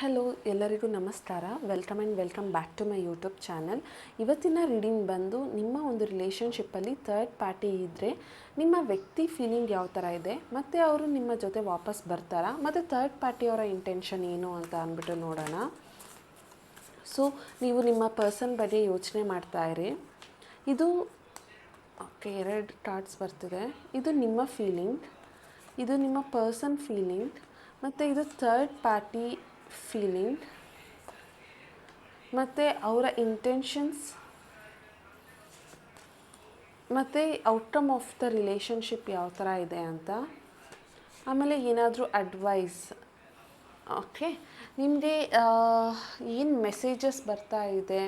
Hello, ಎಲ್ಲರಿಗೂ ನಮಸ್ಕಾರ. Welcome and welcome back to my YouTube channel ಇವತ್ತಿನ ರೀಡಿಂಗ್ ಬಂದು ನಿಮ್ಮ ಒಂದು ರಿಲೇಷನ್ಶಿಪ್ಪಲ್ಲಿ ಥರ್ಡ್ ಪಾರ್ಟಿ ಇದ್ದರೆ ನಿಮ್ಮ ವ್ಯಕ್ತಿ ಫೀಲಿಂಗ್ ಯಾವ ಥರ ಇದೆ? ಮತ್ತು ಅವರು ನಿಮ್ಮ ಜೊತೆ ವಾಪಸ್ ಬರ್ತಾರಾ? ಮತ್ತು ಥರ್ಡ್ ಪಾರ್ಟಿಯವರ ಇಂಟೆನ್ಷನ್ ಏನು ಅಂತ ಅಂದ್ಬಿಟ್ಟು ನೋಡೋಣ. ಸೊ ನೀವು ನಿಮ್ಮ ಪರ್ಸನ್ ಬಗ್ಗೆ ಯೋಚನೆ ಮಾಡ್ತಾಯಿರಿ ಇದು ಓಕೆ ಎರಡು ಕಾರ್ಡ್ಸ್ ಬರ್ತಿದೆ. ಇದು ನಿಮ್ಮ ಫೀಲಿಂಗ್ ಇದು ನಿಮ್ಮ ಪರ್ಸನ್ ಫೀಲಿಂಗ್ ಮತ್ತು ಇದು ಥರ್ಡ್ ಪಾರ್ಟಿ ಫೀಲಿಂಗ್ ಮತ್ತು ಅವರ ಇಂಟೆನ್ಷನ್ಸ್ ಮತ್ತು ಔಟ್ಕಮ್ ಆಫ್ ದ ರಿಲೇಷನ್ಶಿಪ್ ಯಾವ ಥರ ಇದೆ ಅಂತ. ಆಮೇಲೆ ಏನಾದರೂ ಅಡ್ವೈಸ್ ಓಕೆ ನಿಮಗೆ ಏನು ಮೆಸೇಜಸ್ ಬರ್ತಾ ಇದೆ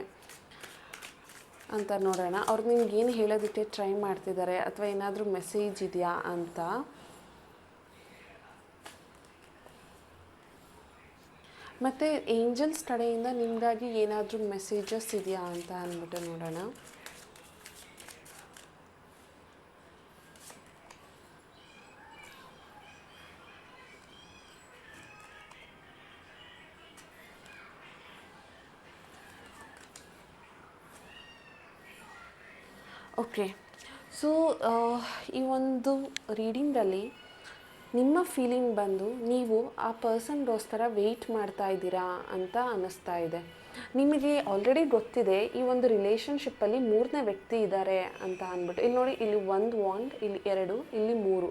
ಅಂತ ನೋಡೋಣ. ಅವ್ರು ನಿಮ್ಗೆ ಏನು ಹೇಳೋದಕ್ಕೆ ಟ್ರೈ ಮಾಡ್ತಿದ್ದಾರೆ? ಅಥವಾ ಏನಾದರೂ ಮೆಸೇಜ್ ಇದೆಯಾ ಅಂತ. ಮತ್ತು ಏಂಜಲ್ಸ್ ಕಡೆಯಿಂದ ನಿಮಗಾಗಿ ಏನಾದರೂ ಮೆಸೇಜಸ್ ಇದೆಯಾ ಅಂತ ಅಂದ್ಬಿಟ್ಟು ನೋಡೋಣ. ಓಕೆ ಸೊ ಈ ಒಂದು ರೀಡಿಂಗಲ್ಲಿ ನಿಮ್ಮ ಫೀಲಿಂಗ್ ಬಂದು ನೀವು ಆ ಪರ್ಸನ್ಗೋಸ್ಕರ ವೆಯ್ಟ್ ಮಾಡ್ತಾ ಇದ್ದೀರಾ ಅಂತ ಅನ್ನಿಸ್ತಾ ಇದೆ. ನಿಮಗೆ ಆಲ್ರೆಡಿ ಗೊತ್ತಿದೆ, ಈ ಒಂದು ರಿಲೇಷನ್ಶಿಪ್ಪಲ್ಲಿ ಮೂರನೇ ವ್ಯಕ್ತಿ ಇದ್ದಾರೆ ಅಂತ ಅಂದ್ಬಿಟ್ಟು. ಇಲ್ಲಿ ನೋಡಿ, ಇಲ್ಲಿ ಒಂದು ವಾಂಡ್ ಇಲ್ಲಿ ಎರಡು, ಇಲ್ಲಿ ಮೂರು.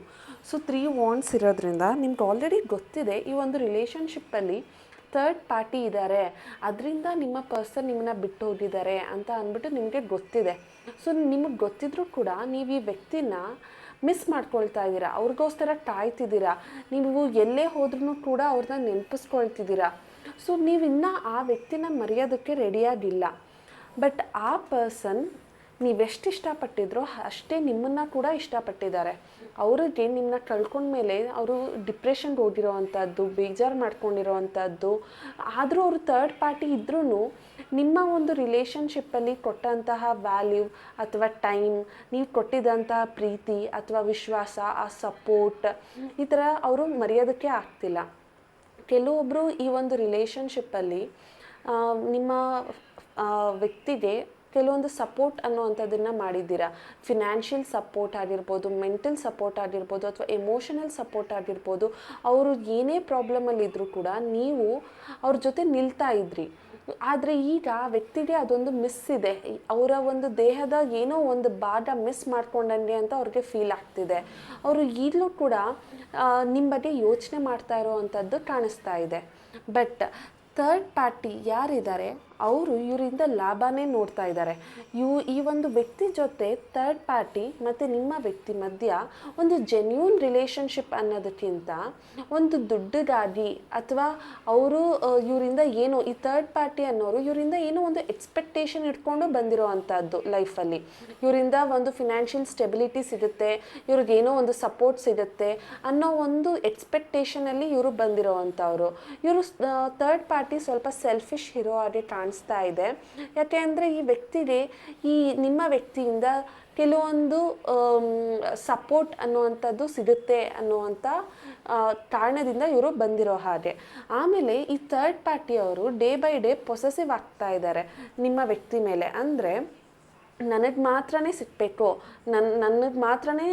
ಸೊ ತ್ರೀ ವಾಂಡ್ಸ್ ಇರೋದ್ರಿಂದ ನಿಮ್ಗೆ ಆಲ್ರೆಡಿ ಗೊತ್ತಿದೆ, ಈ ಒಂದು ರಿಲೇಷನ್ಶಿಪ್ಪಲ್ಲಿ ಥರ್ಡ್ ಪಾರ್ಟಿ ಇದ್ದಾರೆ. ಅದರಿಂದ ನಿಮ್ಮ ಪರ್ಸನ್ ನಿಮ್ಮನ್ನ ಬಿಟ್ಟು ಹೋಗಿದ್ದಾರೆ ಅಂತ ಅಂದ್ಬಿಟ್ಟು ನಿಮಗೆ ಗೊತ್ತಿದೆ. ಸೊ ನಿಮಗೆ ಗೊತ್ತಿದ್ರೂ ಕೂಡ ನೀವು ಈ ವ್ಯಕ್ತಿನ ಮಿಸ್ ಮಾಡ್ಕೊಳ್ತಾ ಇದ್ದೀರಾ? ಅವ್ರಿಗೋಸ್ಕರ ಕಾಯ್ತಿದ್ದೀರಾ ನೀವು ಎಲ್ಲೇ ಹೋದ್ರೂ ಕೂಡ ಅವ್ರನ್ನ ನೆನಪಿಸ್ಕೊಳ್ತಿದ್ದೀರಾ? ಸೊ ನೀವು ಇನ್ನೂ ಆ ವ್ಯಕ್ತಿನ ಮರೆಯೋದಕ್ಕೆ ರೆಡಿಯಾಗಿಲ್ಲ. ಬಟ್ ಆ ಪರ್ಸನ್ ನೀವೆಷ್ಟು ಇಷ್ಟಪಟ್ಟಿದ್ರೋ ಅಷ್ಟೇ ನಿಮ್ಮನ್ನು ಕೂಡ ಇಷ್ಟಪಟ್ಟಿದ್ದಾರೆ. ಅವ್ರಿಗೆ ನಿಮ್ಮನ್ನ ಕಳ್ಕೊಂಡ್ಮೇಲೆ ಅವರು ಡಿಪ್ರೆಷನ್ಗೆ ಹೋಗಿರೋವಂಥದ್ದು, ಬೇಜಾರು ಮಾಡ್ಕೊಂಡಿರೋವಂಥದ್ದು, ಆದರೂ ಅವರು ಥರ್ಡ್ ಪಾರ್ಟಿ ಇದ್ರೂ ನಿಮ್ಮ ಒಂದು ರಿಲೇಷನ್ಶಿಪ್ಪಲ್ಲಿ ಕೊಟ್ಟಂತಹ ವ್ಯಾಲ್ಯೂ ಅಥವಾ ಟೈಮ್ ನೀವು ಕೊಟ್ಟಿದ್ದಂತಹ ಪ್ರೀತಿ ಅಥವಾ ವಿಶ್ವಾಸ, ಆ ಸಪೋರ್ಟ್ ಈ ಥರ ಅವರು ಮರೆಯೋದಕ್ಕೆ ಆಗ್ತಿಲ್ಲ. ಕೆಲವೊಬ್ಬರು ಈ ಒಂದು ರಿಲೇಷನ್ಶಿಪ್ಪಲ್ಲಿ ನಿಮ್ಮ ವ್ಯಕ್ತಿಗೆ ಕೆಲವೊಂದು ಸಪೋರ್ಟ್ ಅನ್ನೋವಂಥದ್ದನ್ನು ಮಾಡಿದ್ದೀರಾ? ಫಿನಾನ್ಷಿಯಲ್ ಸಪೋರ್ಟ್ ಆಗಿರ್ಬೋದು ಮೆಂಟಲ್ ಸಪೋರ್ಟ್ ಆಗಿರ್ಬೋದು, ಅಥವಾ ಎಮೋಷನಲ್ ಸಪೋರ್ಟ್ ಆಗಿರ್ಬೋದು, ಅವರು ಏನೇ ಪ್ರಾಬ್ಲಮಲ್ಲಿದ್ದರೂ ಕೂಡ ನೀವು ಅವ್ರ ಜೊತೆ ನಿಲ್ತಾ ಇದ್ರಿ. ಆದರೆ ಈಗ ವ್ಯಕ್ತಿಗೆ ಅದೊಂದು ಮಿಸ್ ಇದೆ. ಅವರ ಒಂದು ದೇಹದ ಏನೋ ಒಂದು ಭಾಗ ಮಿಸ್ ಮಾಡ್ಕೊಂಡಂಗೆ ಅಂತ ಅವ್ರಿಗೆ ಫೀಲ್ ಆಗ್ತಿದೆ. ಅವರು ಈಗಲೂ ಕೂಡ ನಿಮ್ಮ ಬಗ್ಗೆ ಯೋಚನೆ ಮಾಡ್ತಾ ಇರೋವಂಥದ್ದು ಕಾಣಿಸ್ತಾ ಇದೆ. ಬಟ್ ಥರ್ಡ್ ಪಾರ್ಟಿ ಯಾರಿದ್ದಾರೆ? ಅವರು ಇವರಿಂದ ಲಾಭನೇ ನೋಡ್ತಾ ಇದ್ದಾರೆ. ಇವು ಈ ಒಂದು ವ್ಯಕ್ತಿ ಜೊತೆ ಥರ್ಡ್ ಪಾರ್ಟಿ ಮತ್ತು ನಿಮ್ಮ ವ್ಯಕ್ತಿ ಮಧ್ಯ ಒಂದು ಜೆನ್ಯೂನ್ ರಿಲೇಷನ್ಶಿಪ್ ಅನ್ನೋದಕ್ಕಿಂತ ಒಂದು ದುಡ್ಡಿಗಾಗಿ ಅಥವಾ ಅವರು ಇವರಿಂದ ಏನೋ, ಈ ಥರ್ಡ್ ಪಾರ್ಟಿ ಅನ್ನೋರು ಇವರಿಂದ ಏನೋ ಒಂದು ಎಕ್ಸ್ಪೆಕ್ಟೇಷನ್ ಇಟ್ಕೊಂಡು ಬಂದಿರೋ ಅಂಥದ್ದು ಲೈಫಲ್ಲಿ ಇವರಿಂದ ಒಂದು ಫಿನಾನ್ಷಿಯಲ್ ಸ್ಟೆಬಿಲಿಟಿ ಸಿಗುತ್ತೆ ಇವ್ರಿಗೇನೋ ಒಂದು ಸಪೋರ್ಟ್ ಸಿಗುತ್ತೆ ಅನ್ನೋ ಒಂದು ಎಕ್ಸ್ಪೆಕ್ಟೇಷನಲ್ಲಿ ಇವರು ಬಂದಿರೋ ಅಂಥವ್ರು. ಇವರು ಥರ್ಡ್ ಪಾರ್ಟಿ ಸ್ವಲ್ಪ ಸೆಲ್ಫಿಶ್ ಹೀರೋ ಆಗಿ ಕಾಣಿಸ್ತಾ ಇದೆ. ಯಾಕೆ ಅಂದರೆ ಈ ವ್ಯಕ್ತಿಗೆ ಈ ನಿಮ್ಮ ವ್ಯಕ್ತಿಯಿಂದ ಕೆಲವೊಂದು ಸಪೋರ್ಟ್ ಅನ್ನುವಂಥದ್ದು ಸಿಗುತ್ತೆ ಅನ್ನುವಂಥ ಕಾರಣದಿಂದ ಇವರು ಬಂದಿರೋ ಹಾಗೆ. ಆಮೇಲೆ ಈ ಥರ್ಡ್ ಪಾರ್ಟಿಯವರು ಡೇ ಬೈ ಡೇ ಪೊಸೆಸಿವ್ ಆಗ್ತಾ ಇದ್ದಾರೆ ನಿಮ್ಮ ವ್ಯಕ್ತಿ ಮೇಲೆ. ಅಂದರೆ ನನಗೆ ಮಾತ್ರನೇ ಸಿಗಬೇಕು. ನನ್ನ ನನಗೆ ಮಾತ್ರನೇ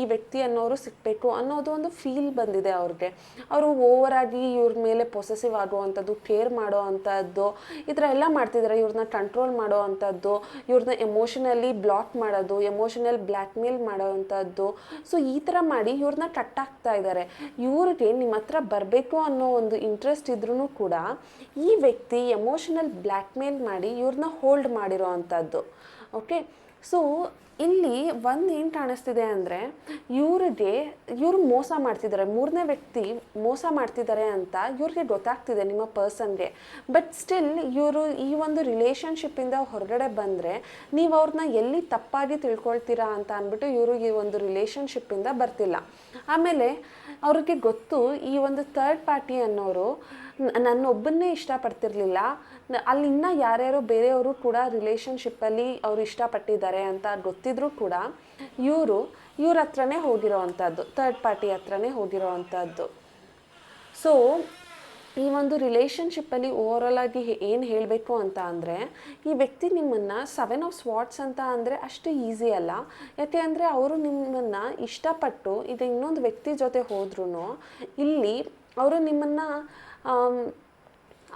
ಈ ವ್ಯಕ್ತಿ ಅನ್ನೋರು ಸಿಗಬೇಕು ಅನ್ನೋದು ಒಂದು ಫೀಲ್ ಬಂದಿದೆ ಅವ್ರಿಗೆ. ಅವರು ಓವರಾಗಿ ಇವ್ರ ಮೇಲೆ ಪೊಸೆಸಿವ್ ಆಗುವಂಥದ್ದು ಕೇರ್ ಮಾಡೋ ಅಂಥದ್ದು ಈ ಥರ ಎಲ್ಲ ಮಾಡ್ತಿದ್ದಾರೆ ಇವ್ರನ್ನ ಕಂಟ್ರೋಲ್ ಮಾಡೋ ಅಂಥದ್ದು ಇವ್ರನ್ನ ಎಮೋಷನಲಿ ಬ್ಲಾಕ್ ಮಾಡೋದು ಎಮೋಷನಲ್ ಬ್ಲ್ಯಾಕ್ ಮೇಲ್ ಮಾಡೋ ಅಂಥದ್ದು ಸೊ ಈ ಥರ ಮಾಡಿ ಇವ್ರನ್ನ ಆಗ್ತಾ ಇದ್ದಾರೆ ಇವ್ರಿಗೆ ನಿಮ್ಮ ಹತ್ರ ಬರಬೇಕು ಅನ್ನೋ ಒಂದು ಇಂಟ್ರೆಸ್ಟ್ ಇದ್ರೂ ಕೂಡ ಈ ವ್ಯಕ್ತಿ ಎಮೋಷನಲ್ ಬ್ಲ್ಯಾಕ್ ಮೇಲ್ ಮಾಡಿ ಇವ್ರನ್ನ ಹೋಲ್ಡ್ ಮಾಡಿರೋ ಅಂಥದ್ದು ಓಕೆ ಸೊ ಇಲ್ಲಿ ಒಂದು ಏನು ಕಾಣಿಸ್ತಿದೆ ಅಂದರೆ ಇವರಿಗೆ, ಇವರು ಮೋಸ ಮಾಡ್ತಿದ್ದಾರೆ ಮೂರನೇ ವ್ಯಕ್ತಿ ಮೋಸ ಮಾಡ್ತಿದ್ದಾರೆ ಅಂತ ಇವ್ರಿಗೆ ಗೊತ್ತಾಗ್ತಿದೆ ನಿಮ್ಮ ಪರ್ಸನ್ಗೆ ಬಟ್ ಸ್ಟಿಲ್ ಇವರು ಈ ಒಂದು ರಿಲೇಷನ್ಶಿಪ್ಪಿಂದ ಹೊರಗಡೆ ಬಂದರೆ ನೀವು ಅವ್ರನ್ನ ಎಲ್ಲಿ ತಪ್ಪಾಗಿ ತಿಳ್ಕೊಳ್ತೀರಾ ಅಂತ ಅಂದ್ಬಿಟ್ಟು ಇವರು ಈ ಒಂದು ರಿಲೇಷನ್ಶಿಪ್ಪಿಂದ ಬರ್ತಿಲ್ಲ. ಆಮೇಲೆ ಅವ್ರಿಗೆ ಗೊತ್ತು ಈ ಒಂದು ಥರ್ಡ್ ಪಾರ್ಟಿ ಅನ್ನೋರು ನನ್ನೊಬ್ಬನ್ನೇ ಇಷ್ಟಪಡ್ತಿರ್ಲಿಲ್ಲ. ಅಲ್ಲಿ ಇನ್ನೂ ಯಾರ್ಯಾರೋ ಬೇರೆಯವರು ಕೂಡ ರಿಲೇಷನ್ಶಿಪ್ಪಲ್ಲಿ ಅವರು ಇಷ್ಟಪಟ್ಟಿದ್ದಾರೆ ಅಂತ ಗೊತ್ತಿದ್ರೂ ಕೂಡ ಇವರು, ಇವ್ರ ಹತ್ರನೇ ಹೋಗಿರೋ ಅಂಥದ್ದು ಥರ್ಡ್ ಪಾರ್ಟಿ ಹತ್ರನೇ ಹೋಗಿರೋ ಅಂಥದ್ದು ಸೊ ಈ ಒಂದು ರಿಲೇಷನ್ಶಿಪ್ಪಲ್ಲಿ ಓವರಾಲ್ ಆಗಿ ಏನು ಹೇಳಬೇಕು ಅಂತ ಅಂದರೆ, ಈ ವ್ಯಕ್ತಿ ನಿಮ್ಮನ್ನು ಸೆವೆನ್ ಆಫ್ ಸ್ವಾಟ್ಸ್ ಅಂತ ಅಂದರೆ ಅಷ್ಟು ಈಸಿ ಅಲ್ಲ. ಯಾಕೆ ಅಂದರೆ ಅವರು ನಿಮ್ಮನ್ನು ಇಷ್ಟಪಟ್ಟು ಇದು ಇನ್ನೊಂದು ವ್ಯಕ್ತಿ ಜೊತೆ ಹೋದ್ರೂ ಇಲ್ಲಿ ಅವರು ನಿಮ್ಮನ್ನು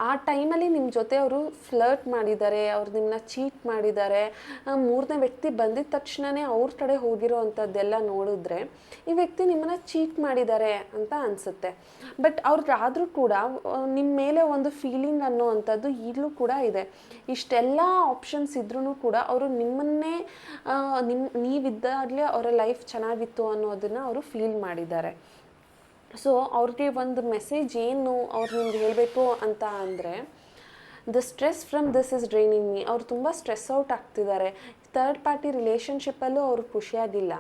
ಆ ಟೈಮಲ್ಲಿ ನಿಮ್ಮ ಜೊತೆ ಅವರು ಫ್ಲರ್ಟ್ ಮಾಡಿದ್ದಾರೆ, ಅವ್ರು ನಿಮ್ಮನ್ನ ಚೀಟ್ ಮಾಡಿದ್ದಾರೆ ಮೂರನೇ ವ್ಯಕ್ತಿ ಬಂದಿದ ತಕ್ಷಣವೇ ಅವ್ರ ಕಡೆ ಹೋಗಿರೋ ಅಂಥದ್ದೆಲ್ಲ ನೋಡಿದ್ರೆ ಈ ವ್ಯಕ್ತಿ ನಿಮ್ಮನ್ನ ಚೀಟ್ ಮಾಡಿದ್ದಾರೆ ಅಂತ ಅನಿಸುತ್ತೆ. ಬಟ್ ಅವ್ರಿಗಾದರೂ ಕೂಡ ನಿಮ್ಮ ಮೇಲೆ ಒಂದು ಫೀಲಿಂಗ್ ಅನ್ನೋ ಅಂಥದ್ದು ಈಗಲೂ ಕೂಡ ಇದೆ. ಇಷ್ಟೆಲ್ಲ ಆಪ್ಷನ್ಸ್ ಇದ್ರೂ ಕೂಡ ಅವರು ನಿಮ್ಮನ್ನೇ ನಿಮ್ಮ ನೀವಿದ್ದಾಗಲೇ ಅವರ ಲೈಫ್ ಚೆನ್ನಾಗಿತ್ತು ಅನ್ನೋದನ್ನು ಅವರು ಫೀಲ್ ಮಾಡಿದ್ದಾರೆ. ಸೊ ಅವ್ರಿಗೆ ಒಂದು ಮೆಸೇಜ್ ಏನು ಅವ್ರು ನಿಮ್ಗೆ ಹೇಳಬೇಕು ಅಂತ ಅಂದರೆ the stress from this is draining me ಅವ್ರು ತುಂಬ ಸ್ಟ್ರೆಸ್ ಔಟ್ ಆಗ್ತಿದ್ದಾರೆ. ಥರ್ಡ್ ಪಾರ್ಟಿ ರಿಲೇಷನ್ಶಿಪ್ಪಲ್ಲೂ ಅವರು ಖುಷಿಯಾಗಿಲ್ಲ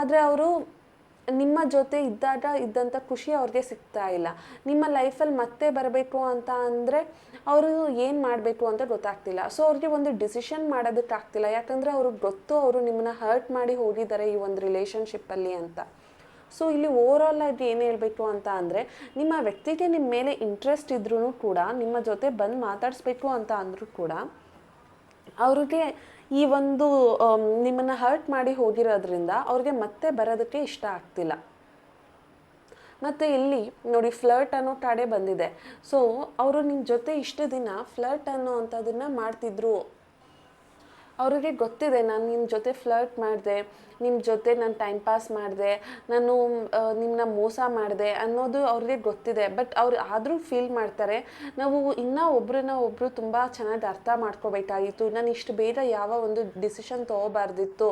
ಆದರೆ ಅವರು ನಿಮ್ಮ ಜೊತೆ ಇದ್ದಾಗ ಇದ್ದಂಥ ಖುಷಿ ಅವ್ರಿಗೆ ಸಿಗ್ತಾ ಇಲ್ಲ. ನಿಮ್ಮ ಲೈಫಲ್ಲಿ ಮತ್ತೆ ಬರಬೇಕು ಅಂತ ಅಂದರೆ, ಅವರು ಏನು ಮಾಡಬೇಕು ಅಂತ ಗೊತ್ತಾಗ್ತಿಲ್ಲ. ಸೊ ಅವ್ರಿಗೆ ಒಂದು ಡಿಸಿಷನ್ ಮಾಡೋದಕ್ಕಾಗ್ತಿಲ್ಲ. ಯಾಕಂದರೆ ಅವ್ರಿಗೆ ಗೊತ್ತು ಅವರು ನಿಮ್ಮನ್ನ ಹರ್ಟ್ ಮಾಡಿ ಹೋಗಿದ್ದಾರೆ ಈ ಒಂದು ರಿಲೇಷನ್ಶಿಪ್ಪಲ್ಲಿ ಅಂತ. ಸೊ ಇಲ್ಲಿ ಓವರಾಲ್ ಆಗಿ ಏನು ಹೇಳಬೇಕು ಅಂತ ಅಂದರೆ, ನಿಮ್ಮ ವ್ಯಕ್ತಿಗೆ ನಿಮ್ಮ ಮೇಲೆ ಇಂಟ್ರೆಸ್ಟ್ ಇದ್ರೂ ಕೂಡ, ನಿಮ್ಮ ಜೊತೆ ಬಂದು ಮಾತಾಡಿಸ್ಬೇಕು ಅಂತ ಅಂದರೂ ಕೂಡ, ಅವ್ರಿಗೆ ಈ ಒಂದು ನಿಮ್ಮನ್ನು ಹರ್ಟ್ ಮಾಡಿ ಹೋಗಿರೋದ್ರಿಂದ ಅವ್ರಿಗೆ ಮತ್ತೆ ಬರೋದಕ್ಕೆ ಇಷ್ಟ ಆಗ್ತಿಲ್ಲ. ಮತ್ತು ಇಲ್ಲಿ ನೋಡಿ ಫ್ಲರ್ಟ್ ಅನ್ನೋ ಟಾಡೆ ಬಂದಿದೆ. ಸೊ ಅವರು ನಿಮ್ಮ ಜೊತೆ ಇಷ್ಟು ದಿನ ಫ್ಲರ್ಟ್ ಅನ್ನೋ ಅಂಥದ್ದನ್ನು ಮಾಡ್ತಿದ್ರು ಅವರಿಗೆ ಗೊತ್ತಿದೆ, ನಾನು ನಿಮ್ಮ ಜೊತೆ ಫ್ಲರ್ಟ್ ಮಾಡಿದೆ ನಿಮ್ಮ ಜೊತೆ ನಾನು ಟೈಮ್ ಪಾಸ್ ಮಾಡಿದೆ, ನಾನು ನಿಮ್ಮನ್ನ ಮೋಸ ಮಾಡಿದೆ ಅನ್ನೋದು ಅವ್ರಿಗೆ ಗೊತ್ತಿದೆ. ಬಟ್ ಅವ್ರು ಆದರೂ ಫೀಲ್ ಮಾಡ್ತಾರೆ, ನಾವು ಇನ್ನೂ ಒಬ್ಬರನ್ನ ಒಬ್ಬರು ತುಂಬ ಚೆನ್ನಾಗಿ ಅರ್ಥ ಮಾಡ್ಕೋಬೇಕಾಗಿತ್ತು. ನಾನು ಇಷ್ಟು ಬೇಗ ಯಾವ ಒಂದು ಡಿಸಿಷನ್ ತೊಗೋಬಾರ್ದಿತ್ತು.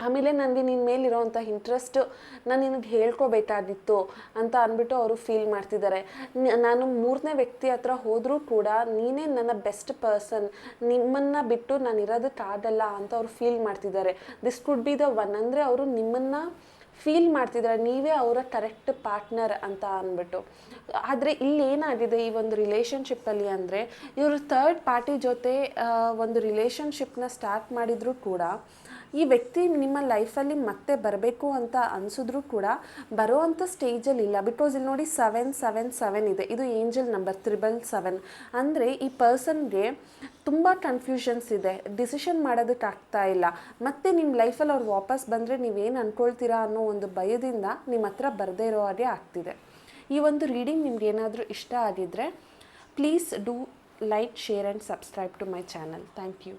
ಆಮೇಲೆ ನನಗೆ ನಿನ್ನ ಮೇಲಿರೋವಂಥ ಇಂಟ್ರೆಸ್ಟ್ ನಾನು ನಿನಗೆ ಹೇಳ್ಕೊಬೇಕಾಗಿತ್ತು ಅಂತ ಅಂದ್ಬಿಟ್ಟು ಅವರು ಫೀಲ್ ಮಾಡ್ತಿದ್ದಾರೆ ನಾನು ಮೂರನೇ ವ್ಯಕ್ತಿ ಹತ್ರ ಹೋದರೂ ಕೂಡ ನೀನೇ ನನ್ನ ಬೆಸ್ಟ್ ಪರ್ಸನ್ ನಿಮ್ಮನ್ನು ಬಿಟ್ಟು ನಾನು ಇರೋದಕ್ಕಾಗಲ್ಲ ಅಂತ ಅವರು ಫೀಲ್ ಮಾಡ್ತಿದ್ದಾರೆ this could be the one ಅಂದರೆ ಅವರು ನಿಮ್ಮನ್ನು ಫೀಲ್ ಮಾಡ್ತಿದ್ದಾರೆ ನೀವೇ ಅವರ ಕರೆಕ್ಟ್ ಪಾರ್ಟ್ನರ್ ಅಂತ ಅಂದ್ಬಿಟ್ಟು ಆದರೆ ಇಲ್ಲಿ ಏನಾಗಿದೆ ಈ ಒಂದು ರಿಲೇಷನ್ಶಿಪ್ಪಲ್ಲಿ ಅಂದರೆ ಇವರು ಥರ್ಡ್ ಪಾರ್ಟಿ ಜೊತೆ ಒಂದು ರಿಲೇಷನ್ಶಿಪ್ನ ಸ್ಟಾರ್ಟ್ ಮಾಡಿದರೂ ಕೂಡ ಈ ವ್ಯಕ್ತಿ ನಿಮ್ಮ ಲೈಫಲ್ಲಿ ಮತ್ತೆ ಬರಬೇಕು ಅಂತ ಅನಿಸಿದ್ರು ಕೂಡ ಬರೋವಂಥ ಸ್ಟೇಜಲ್ಲಿ ಇಲ್ಲ. ಬಿಕಾಸ್ ಇಲ್ಲಿ ನೋಡಿ ಸೆವೆನ್ ಸೆವೆನ್ ಸೆವೆನ್ ಇದೆ. ಇದು ಏಂಜಲ್ ನಂಬರ್ ತ್ರಿಬಲ್ ಸೆವೆನ್. ಅಂದರೆ ಈ ಪರ್ಸನ್ಗೆ ತುಂಬ ಕನ್ಫ್ಯೂಷನ್ಸ್ ಇದೆ. ಡಿಸಿಷನ್ ಮಾಡೋದಕ್ಕಾಗ್ತಾ ಇಲ್ಲ. ಮತ್ತು ನಿಮ್ಮ ಲೈಫಲ್ಲಿ ಅವ್ರು ವಾಪಸ್ ಬಂದರೆ ನೀವೇನು ಅಂದ್ಕೊಳ್ತೀರಾ ಅನ್ನೋ ಒಂದು ಭಯದಿಂದ ನಿಮ್ಮ ಹತ್ರ ಬರದೇ ಇರೋ ಹಾಗೆ ಆಗ್ತಿದೆ. ಈ ಒಂದು ರೀಡಿಂಗ್ ನಿಮ್ಗೆ ಏನಾದರೂ ಇಷ್ಟ ಆಗಿದ್ದರೆ please do like share and subscribe to my channel thank you